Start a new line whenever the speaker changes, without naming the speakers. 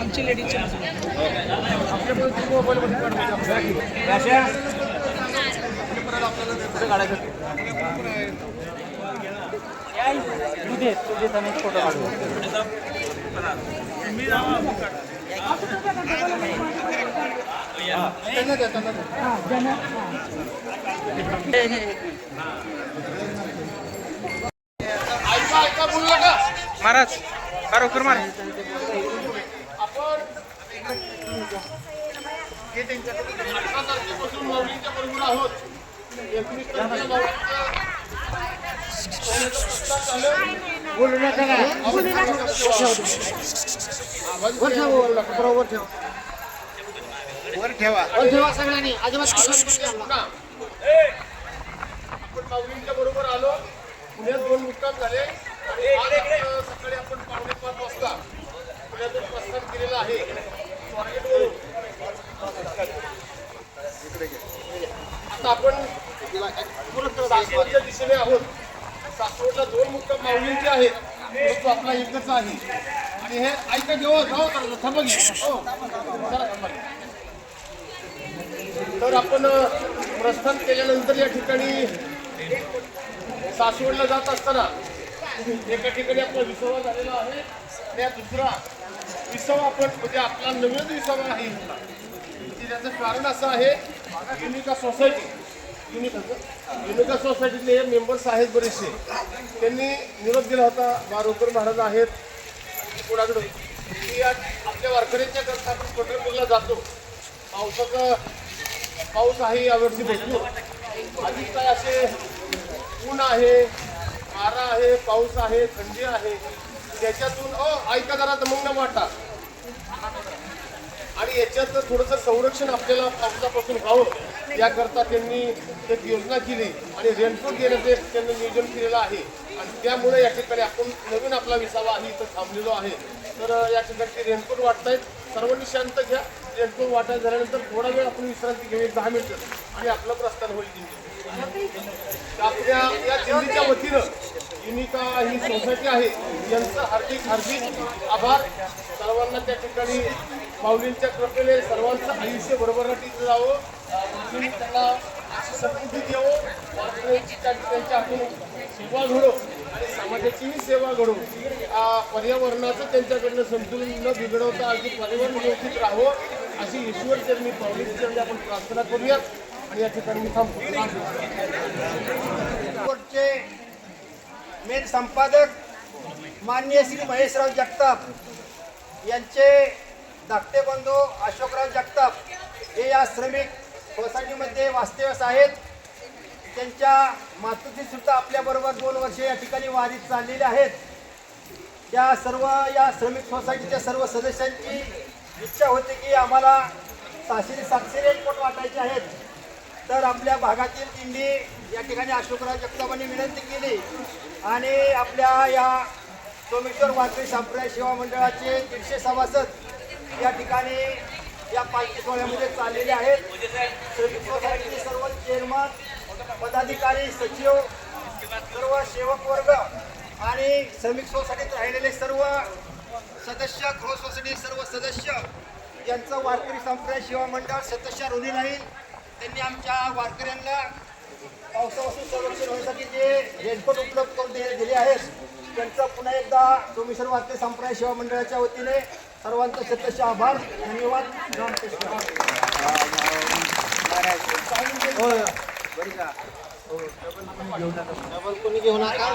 आमची लेडीजची महाराज खरोखर महाराज
हे त्यांच्याकडे अठरा एकवीस तारखेला माऊलींचं बोलू नका ना. वर ठेवा, वर नका, बरोबर ठेवा. वर ठेवा वर ठेवा सगळ्यांनी अजिबात आपण माऊलींच्या बरोबर आलो. पुण्यात दोन मुक्काम झाले. सकाळी आपण पावणे पाच वाजता पुण्यातून प्रस्थान केलेलं आहे आता आपण सासवडच्या दिशेने आहोत सासवडला दोन मुक्काम माऊलींचे आहेत तो आपला एकच आहे आणि हे ऐका जेव्हा जाऊ तर थांबा हो. तर आपण प्रस्थान केल्यानंतर या ठिकाणी सासवडला जात असताना एका ठिकाणी आपला विसावा झालेला आहे. आणि हा दुसरा विसावा आपण म्हणजे आपला नवीन विसावा आहे की म्हणजे त्याचं कारण असं आहे युनिका सोसायटी. युनिका युनिका सोसायटीतले मेंबर्स आहेत बरेचसे. त्यांनी निरोप दिला होता बारोकर महाराज आहेत. कोणाकडे? की आज आपल्या वारकऱ्यांच्या करता आपण पंढरपूरला जातो. पावसाचं पाऊस आहे यावर्षी भेटतो अधिक काय असे ऊन आहे वारा आहे पाऊस आहे थंडी आहे. त्याच्यातून अ ऐका जरा दमंग वाटा. आणि याच्यात थोडंसं संरक्षण आपल्याला पावसापासून व्हावं. याकरता त्यांनी एक योजना केली आणि रेनकोट देण्याचं त्यांनी नियोजन केलेलं आहे. आणि त्यामुळे या ठिकाणी आपण नवीन आपला विसावा आहे इथं थांबलेलो आहे. तर या ठिकाणी ते रेनकोट वाटतायत सर्वांनी शांत घ्या. रेनकोट वाटा झाल्यानंतर थोडा वेळ आपण विश्रांती घेऊ एक दहा मिनिटं आणि आपलं प्रस्थान होईल दिंडी. आपल्या या दिल्लीच्या वतीनं युनिका ही सोसायटी आहे यांचं हार्दिक हार्दिक आभार. सर्वांना त्या ठिकाणी माऊलींच्या कृपेने सर्वांचं आयुष्य भरभराटीत जावं तुम्ही त्यांना समृद्धी द्यावं. त्या- त्यांच्या हातून सेवा घडो आणि समाजाचीही सेवा घडो पर्यावरणाचं त्यांच्याकडनं संतुलन न बिघडवता अगदी पर्यावरण व्यवस्थित राहावं अशी ईश्वर चरणी पावली चरणी आपण प्रार्थना करूयात आणि या ठिकाणी मी थांबतो.
कोर्टचे मेन संपादक मान्य श्री महेशराव जगताप यांचे धाकटे बंधू अशोकराव जगताप हे या श्रमिक सोसायटीमध्ये वास्तव्यास आहेत. त्यांच्या मातुश्री सुद्धा आपल्याबरोबर दोन वर्षे या ठिकाणी वारीत चाललेले आहेत. त्या सर्व या श्रमिक सोसायटीच्या सर्व सदस्यांची इच्छा होती की आम्हाला सहाशे सातशे रेनकोट वाटायचे आहेत. तर आपल्या भागातील दिंडी या ठिकाणी अशोकराव जगतापांनी विनंती केली आणि आपल्या या सोमेश्वर वाकरी संप्रदाय सेवा मंडळाचे दीडशे सभासद या ठिकाणी या पालखी सोहळ्यामध्ये चाललेले आहेत. श्रमिक सोसायटीचे सर्व चेअरमन पदाधिकारी सचिव सर्व सेवक वर्ग आणि श्रमिक सोसायटीत राहिलेले सर्व सदस्य गृह सोसायटी सर्व सदस्य यांचं वारकरी संप्रदाय सेवा मंडळ सदस्य ऋणी राहील त्यांनी आमच्या वारकऱ्यांना पावसापासून संरक्षण होण्यासाठी जे रेनकोट उपलब्ध करून दिले दिले आहेत त्यांचं पुन्हा एकदा सोमेश्वर वारकरी संप्रदाय सेवा मंडळाच्या वतीने सर्वांचं सदस्य आभार धन्यवाद. रामकृष्ण डबल कोणी घेऊ नका